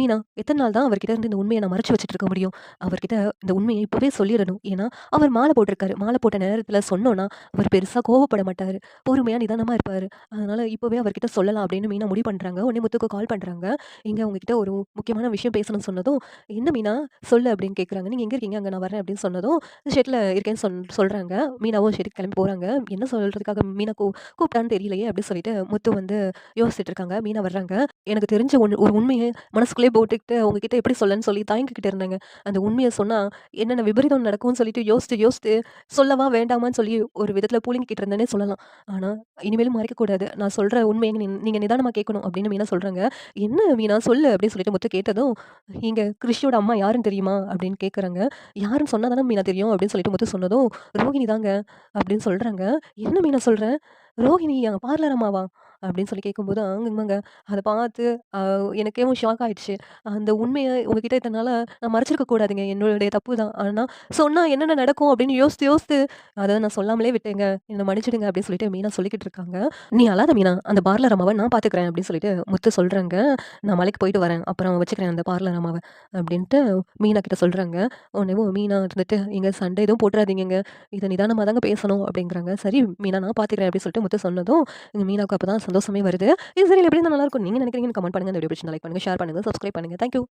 மீனா எத்தனை நாள் தான் அவர்கிட்ட இருந்து இந்த உண்மையை நான் மறைச்சு வச்சுட்டு இருக்க முடியும்? அவர்கிட்ட இந்த உண்மையை இப்போவே சொல்லிடணும். ஏன்னா அவர் மாலை போட்டிருக்காரு. மாலை போட்ட நேரத்தில் சொன்னோன்னா அவர் பெருசாக கோவப்பட மாட்டார். பொறுமையாக நிதானமாக இருப்பார். அதனால் இப்போவே அவர்கிட்ட சொல்லலாம் அப்படின்னு மீனா முடிவு பண்ணுறாங்க உடனே முத்துக்கு கால் பண்ணுறாங்க இங்கே உங்ககிட்ட ஒரு முக்கியமான விஷயம் பேசணும்னு சொன்னதும் என்ன மீனா? சொல்லு அப்படின்னு கேட்குறாங்க நீங்கள் எங்கே இருக்கீங்க? அங்கே நான் வரேன் அப்படின்னு சொன்னதும் ஷெட்டில் இருக்கேன்னு சொல் சொல்கிறாங்க மீனாவும் ஷெட்டுக்கு கிளம்பி போகிறாங்க என்ன சொல்கிறதுக்காக மீனா கூ கூப்பிட்டான்னு தெரியலையே அப்படின்னு சொல்லிட்டு முத்து வந்து யோசிச்சுட்டு இருக்காங்க. மீனா வர்றாங்க. எனக்கு தெரிஞ்ச ஒன்று ஒரு உண்மையை மனசுக்குள்ளே போட்டுக்கிட்டு உங்ககிட்ட எப்படி சொல்லன்னு சொல்லி தயங்கிக்கிட்டு இருந்தாங்க. அந்த உண்மையை சொன்னால் என்னென்ன விபரீதம் நடக்கும்னு சொல்லிட்டு யோசித்து யோசித்து சொல்லவா வேண்டாமான்னு சொல்லி ஒரு விதத்தில் புழுங்கிக்கிட்டு இருந்தேனே சொல்லலாம். ஆனால் இனிமேலும் மறைக்கக்கூடாது. நான் சொல்கிற உண்மையை நீங்கள் நிதானமாக கேட்கணும் அப்படின்னு மீனா சொல்கிறாங்க என்ன மீனா சொல்லு அப்படின்னு சொல்லிட்டு மொத்தம் கேட்டதும் இங்கே கிருஷியோட அம்மா யாருன்னு தெரியுமா? அப்படின்னு கேட்குறாங்க யாருன்னு சொன்னால் தானே மீனா தெரியும்? அப்படின்னு சொல்லிட்டு மொத்தம் சொன்னதும் ரோகிணி தாங்க அப்படின்னு சொல்கிறாங்க என்ன மீனா சொல்கிறேன் ரோஹிணி அங்கே பார்லர் அம்மாவா அப்படின்னு சொல்லி கேட்கும்போது ஆமாங்க அதை பார்த்து எனக்கேவும் ஷாக் ஆகிடுச்சு அந்த உண்மையை உங்ககிட்ட இதனால் நான் மறைச்சிருக்க கூடாதுங்க. என்னுடைய தப்பு தான். ஆனால் சொன்னால் என்னென்ன நடக்கும் அப்படின்னு யோசித்து யோசித்து அதை நான் சொல்லாமலே விட்டேங்க. என்னை மன்னிச்சிடுங்க அப்படின்னு சொல்லிட்டு மீனா சொல்லிக்கிட்டு இருக்காங்க. நீ அழாத மீனா. அந்த பார்லர் அம்மாவை நான் பார்த்துக்கிறேன் அப்படின்னு சொல்லிட்டு முத்து சொல்கிறாங்க நான் மலைக்கு போயிட்டு வரேன். அப்புறம் வச்சுக்கிறேன் அந்த பார்லர் அம்மாவை அப்படின்ட்டு மீனா கிட்ட சொல்கிறாங்க உடனே மீனா இருந்துட்டு இங்கே சண்டை எதுவும் போட்டுறாதீங்க இதை நிதானமாக தாங்க பேசணும் அப்படிங்கிறாங்க. சரி மீனா நான் பார்த்துக்கிறேன் அப்படின்னு சொல்லிட்டு முத்து சொன்னதும் இங்க மீனாவுக்கு அப்போ தான் சந்தோஷமே வருது. இது சரி எப்படி இருந்தால் நல்லா இருக்கும். நீங்கள் நினைக்கிறீங்கன்னு கமெண்ட் பண்ணுங்க. இந்த வீடியோ பிடிச்சி லைக் பண்ணுங்க ஷேர் பண்ணுங்க சப்ஸ்கிரைப் பண்ணுங்க. தேங்க்யூ